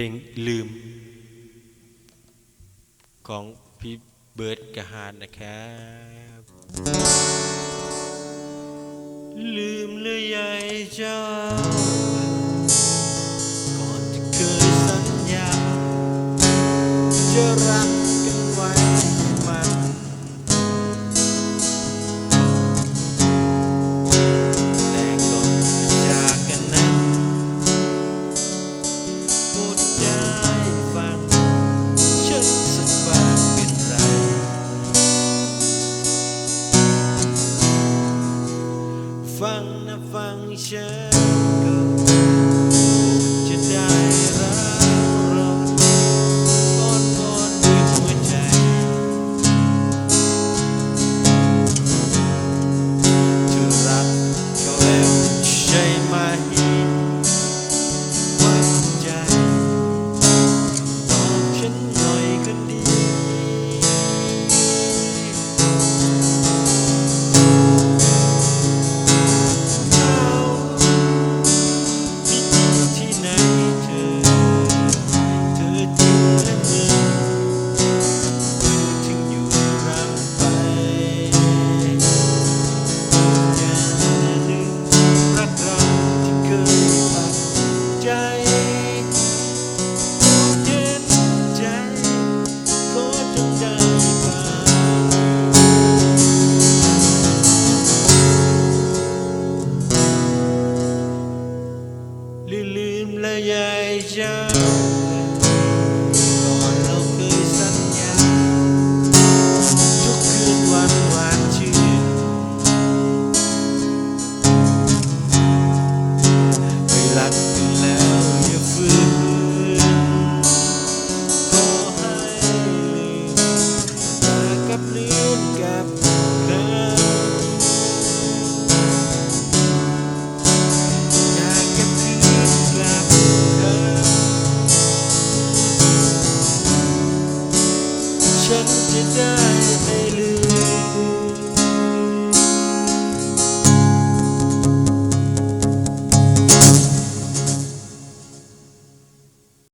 พลงลืม ของพี่เบิร์ดกะฮานนะครับ ลืมเลยยายเจ้า ก่อนที่เคยสัญญาจะรัก ฟังนะฟังฉัน tim là dài dẳng should